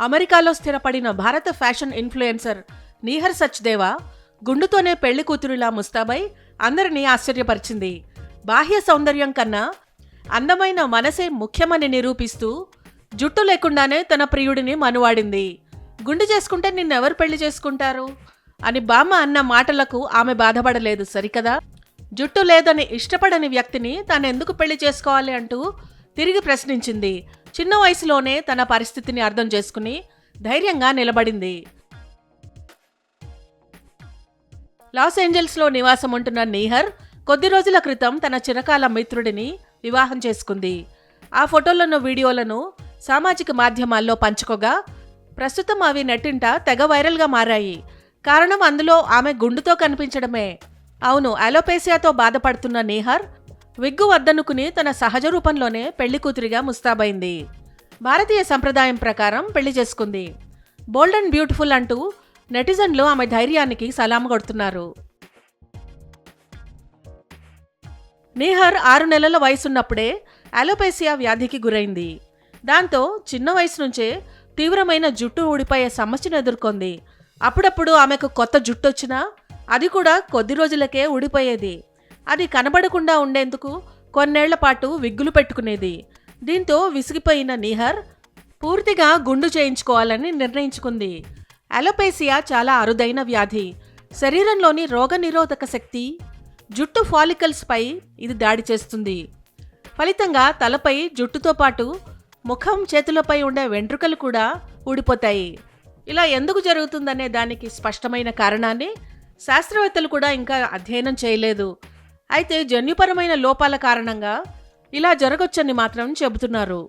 అమెరికాలో స్థిరపడిన భారత ఫ్యాషన్ ఇన్ఫ్లుయెన్సర్ నీహర్ సచ్దేవా గుండుతోనే పెళ్ళి కూతురులా ముస్తాబై అందరినీ ఆశ్చర్యపరిచింది. బాహ్య సౌందర్యం కన్నా అందమైన మనసే ముఖ్యమని నిరూపిస్తూ జుట్టు లేకుండానే తన ప్రియుడిని మనువాడింది. గుండు చేసుకుంటే నిన్నెవరు పెళ్ళి చేసుకుంటారు? అని బామ్మ అన్న మాటలకు ఆమె బాధపడలేదు. సరికదా? జుట్టు లేదని ఇష్టపడని వ్యక్తిని తాను ఎందుకు పెళ్ళి చేసుకోవాలి అంటూ తిరిగి ప్రశ్నించింది. చిన్న వయసులోనే తన పరిస్థితిని అర్థం చేసుకుని ధైర్యంగా నిలబడింది. లాస్ ఏంజల్స్లో నివాసం ఉంటున్న నీహర్ కొద్ది రోజుల క్రితం తన చిరకాల మిత్రుడిని వివాహం చేసుకుంది. ఆ ఫోటోలను వీడియోలను సామాజిక మాధ్యమాల్లో పంచుకోగా ప్రస్తుతం అవి నెట్టింట తెగ వైరల్గా మారాయి. కారణం అందులో ఆమె గుండుతో కనిపించడమే. అవును అలోపేసియాతో బాధపడుతున్న నీహర్ విగ్గు వద్దనుకుని తన సహజ రూపంలోనే పెళ్ళి కూతురిగా ముస్తాబైంది. భారతీయ సంప్రదాయం ప్రకారం పెళ్ళి చేసుకుంది. బోల్డ్ అండ్ బ్యూటిఫుల్ అంటూ నెటిజన్లు ఆమె ధైర్యానికి సలాం కొడుతున్నారు. నీహర్ ఆరు నెలల వయసున్నప్పుడే అలోపేసియా వ్యాధికి గురైంది. దాంతో చిన్న వయసు నుంచే తీవ్రమైన జుట్టు ఊడిపోయే సమస్యను ఎదుర్కొంది. అప్పుడప్పుడు ఆమెకు కొత్త జుట్టు వచ్చినా అది కూడా కొద్ది రోజులకే ఊడిపోయేది. అది కనబడకుండా ఉండేందుకు కొన్నేళ్ళ పాటు విగ్గులు పెట్టుకునేది. దీంతో విసిగిపోయిన నీహర్ పూర్తిగా గుండు చేయించుకోవాలని నిర్ణయించుకుంది. అలోపేసియా చాలా అరుదైన వ్యాధి. శరీరంలోని రోగనిరోధక శక్తి జుట్టు ఫాలికల్స్పై ఇది దాడి చేస్తుంది. ఫలితంగా తలపై జుట్టుతో పాటు ముఖం చేతులపై ఉండే వెంట్రుకలు కూడా ఊడిపోతాయి. ఇలా ఎందుకు జరుగుతుందనే దానికి స్పష్టమైన కారణాన్ని శాస్త్రవేత్తలు కూడా ఇంకా అధ్యయనం చేయలేదు. అయితే జన్యుపరమైన లోపాల కారణంగా ఇలా జరగొచ్చని మాత్రం చెబుతున్నారు.